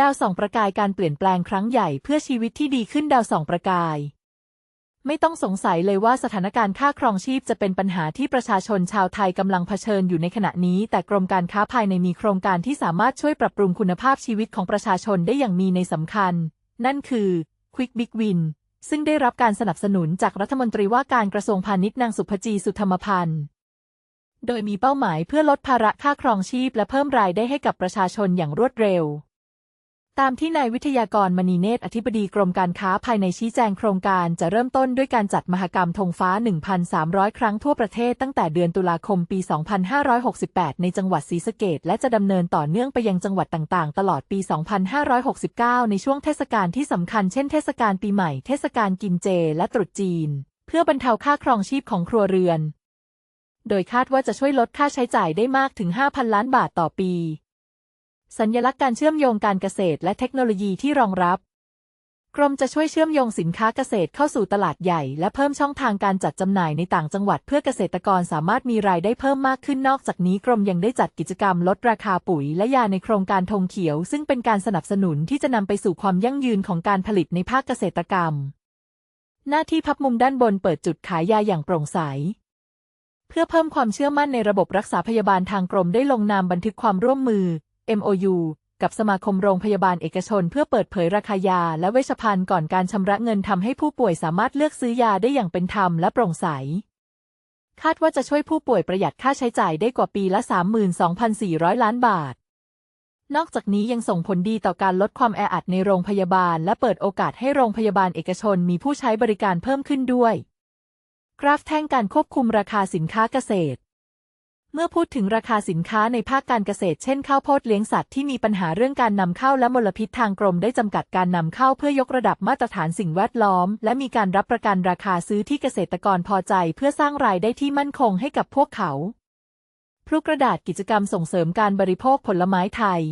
ดาวส่องประกายการเปลี่ยนแปลงครั้งใหญ่เพื่อชีวิตที่ดีขึ้นดาวส่องประกาย ไม่ต้องสงสัยเลยว่าสถานการณ์ค่าครองชีพจะเป็นปัญหาที่ประชาชนชาวไทยกำลังเผชิญอยู่ในขณะนี้ แต่กรมการค้าภายในมีโครงการที่สามารถช่วยปรับปรุงคุณภาพชีวิตของประชาชนได้อย่างมีในสำคัญ นั่นคือ Quick Big Win ซึ่งได้รับการสนับสนุนจากรัฐมนตรีว่าการกระทรวงพาณิชย์นางสุภจีสุธรรมพันธ์โดยมีเป้าหมายเพื่อลดภาระค่าครองชีพและเพิ่มรายได้ให้กับประชาชนอย่างรวดเร็ว ตามที่นายวิทยากรมณีเนตรอธิบดีกรมการค้าภายในชี้แจงโครงการจะเริ่มต้นด้วยการจัดมหกรรมธงฟ้า 1,300 ครั้งทั่วประเทศตั้งแต่เดือนตุลาคมปี 2568 ในจังหวัดศรีสะเกษและจะดำเนินต่อเนื่องไปยังจังหวัดต่างๆ ตลอดปี 2569 ในช่วงเทศกาลที่สำคัญเช่นเทศกาลปีใหม่ เทศกาลกินเจ และตรุษจีน เพื่อบรรเทาค่าครองชีพของครัวเรือน โดยคาดว่าจะช่วยลดค่าใช้จ่ายได้มากถึง 5,000 ล้านบาทต่อปี สัญลักษณ์การเชื่อมโยงการเกษตรและเทคโนโลยีที่รองรับ กรมจะช่วยเชื่อมโยงสินค้าเกษตรเข้าสู่ตลาดใหญ่ และเพิ่มช่องทางการจัดจำหน่ายในต่างจังหวัดเพื่อเกษตรกรสามารถมีรายได้เพิ่มมากขึ้นนอกจากนี้กรมยังได้จัดกิจกรรมลดราคาปุ๋ยและยาในโครงการธงเขียว ซึ่งเป็นการสนับสนุนที่จะนำไปสู่ความยั่งยืนของการผลิตในภาคเกษตรกรรม หน้าที่พับมุมด้านบนเปิดจุดขายยาอย่างโปร่งใสเพื่อเพิ่มความเชื่อมั่นในระบบรักษาพยาบาลทางกรมได้ลงนามบันทึกความร่วมมือ MOU กับสมาคมโรงพยาบาลเอกชน เพื่อเปิดเผยราคายาและเวชภัณฑ์ก่อนการชำระเงินทำให้ผู้ป่วยสามารถเลือกซื้อยาได้อย่างเป็นธรรมและโปร่งใส คาดว่าจะช่วยผู้ป่วยประหยัดค่าใช้จ่ายได้กว่าปีละ 32,400 ล้านบาท นอกจากนี้ยังส่งผลดีต่อการลดความแออัดในโรงพยาบาล และเปิดโอกาสให้โรงพยาบาลเอกชนมีผู้ใช้บริการเพิ่มขึ้นด้วย กราฟแท่งการควบคุมราคาสินค้าเกษตร เมื่อพูดถึงราคาสินค้าในภาคการเกษตรเช่นข้าวโพดเลี้ยงสัตว์ที่มีปัญหาเรื่องการนำเข้าและมลพิษทางกรมได้จำกัดการนำเข้าเพื่อยกระดับมาตรฐานสิ่งแวดล้อม และมีการรับประกันราคาซื้อที่เกษตรกรพอใจ เพื่อสร้างรายได้ที่มั่นคงให้กับพวกเขาพลุกระดาษกิจกรรมส่งเสริมการบริโภคผลไม้ไทย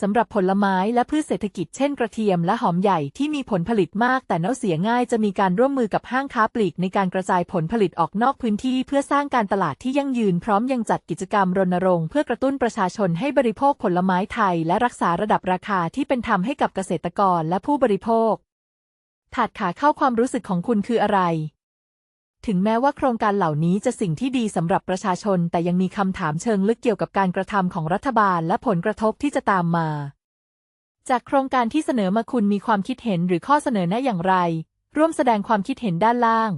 สำหรับผลไม้และพืชเศรษฐกิจเช่นกระเทียมและหอมใหญ่ที่มีผลผลิตมากแต่เน่าเสียง่ายจะมีการร่วมมือกับห้างค้าปลีกในการกระจายผลผลิตออกนอกพื้นที่เพื่อสร้างการตลาดที่ยั่งยืนพร้อมยังจัดกิจกรรมรณรงค์เพื่อกระตุ้นประชาชนให้บริโภคผลไม้ไทย และรักษาระดับราคาที่เป็นธรรมให้กับเกษตรกรและผู้บริโภค ถาดขาเข้าความรู้สึกของคุณคืออะไร ถึงแม้ว่าโครงการเหล่านี้จะสิ่งที่ดีสำหรับประชาชน แต่ยังมีคำถามเชิงลึกเกี่ยวกับการกระทำของรัฐบาลและผลกระทบที่จะตามมา จากโครงการที่เสนอมาคุณมีความคิดเห็นหรือข้อเสนอแนะอย่างไร ร่วมแสดงความคิดเห็นด้านล่าง